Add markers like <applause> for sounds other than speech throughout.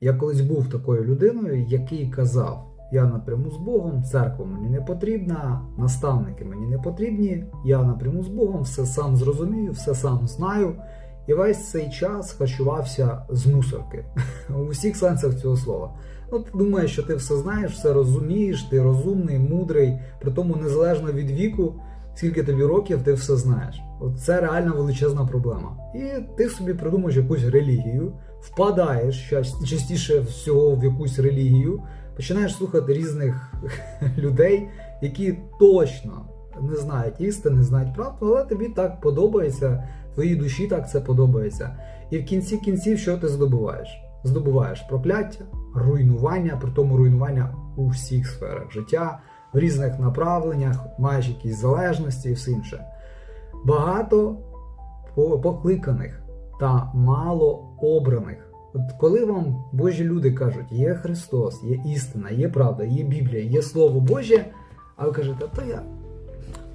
Я колись був такою людиною, який казав: я напряму з Богом, церква мені не потрібна, наставники мені не потрібні, я напряму з Богом, все сам зрозумію, все сам знаю. І весь цей час харчувався з мусорки <laughs> у всіх сенсах цього слова. Ну, ти думаєш, що ти все знаєш, все розумієш, ти розумний, мудрий, при тому незалежно від віку, скільки тобі років, ти все знаєш. От це реально величезна проблема. І ти собі придумаєш якусь релігію, впадаєш частіше всього в якусь релігію, починаєш слухати різних <laughs> людей, які точно не знають істини, не знають правду, але тобі так подобається, твоїй душі так це подобається. І в кінці кінців, що ти здобуваєш? Здобуваєш прокляття, руйнування, при тому руйнування у всіх сферах життя, в різних направленнях, маєш якісь залежності і все інше. Багато покликаних та мало обраних. От коли вам Божі люди кажуть, є Христос, є істина, є правда, є Біблія, є Слово Боже, а ви кажете, то я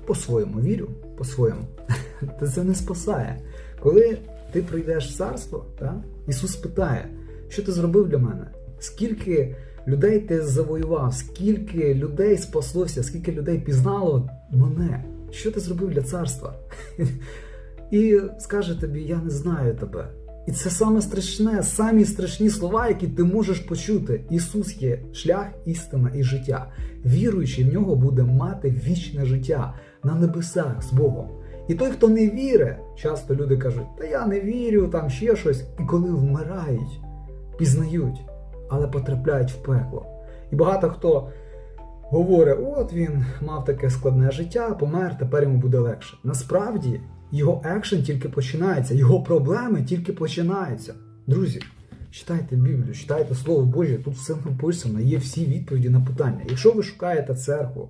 по-своєму вірю, по-своєму, <laughs> то це не спасає. Коли ти прийдеш в царство, та, Ісус питає, що ти зробив для мене? Скільки людей ти завоював, скільки людей спаслося, скільки людей пізнало мене? Що ти зробив для царства? І скаже тобі: Я не знаю тебе. І це саме страшне, самі страшні слова, які ти можеш почути. Ісус є шлях, істина і життя. Віруючий в нього буде мати вічне життя на небесах з Богом. І той, хто не вірить, часто люди кажуть, та я не вірю, там ще щось. І коли вмирають, пізнають, але потрапляють в пекло. І багато хто говорить: от він мав таке складне життя, помер, тепер йому буде легше. Насправді його екшен тільки починається, його проблеми тільки починаються. Друзі, читайте Біблію, читайте Слово Боже, тут все написано, є всі відповіді на питання. Якщо ви шукаєте церкву,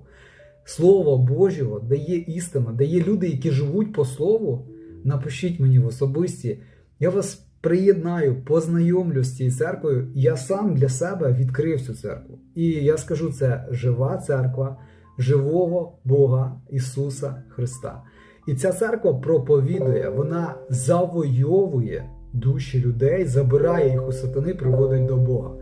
Слово Божого, де є істина, де є люди, які живуть по слову, напишіть мені в особисті. Я вас приєднаю, познайомлю з цією церквою. Я сам для себе відкрив цю церкву. І я скажу, це жива церква живого Бога Ісуса Христа. І ця церква проповідує, вона завойовує душі людей, забирає їх у сатани, приводить до Бога.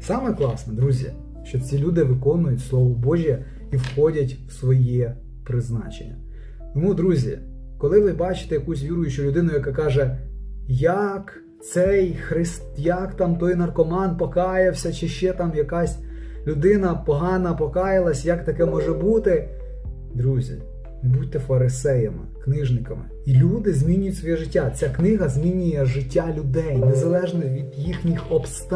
Саме класне, друзі, що ці люди виконують Слово Боже і входять в своє призначення. Тому, друзі, коли ви бачите якусь віруючу людину, яка каже, як цей христ, як там той наркоман покаявся, чи ще там якась людина погана покаялась, як таке може бути? Друзі, не будьте фарисеями, книжниками. І люди змінюють своє життя. Ця книга змінює життя людей, незалежно від їхніх обставин.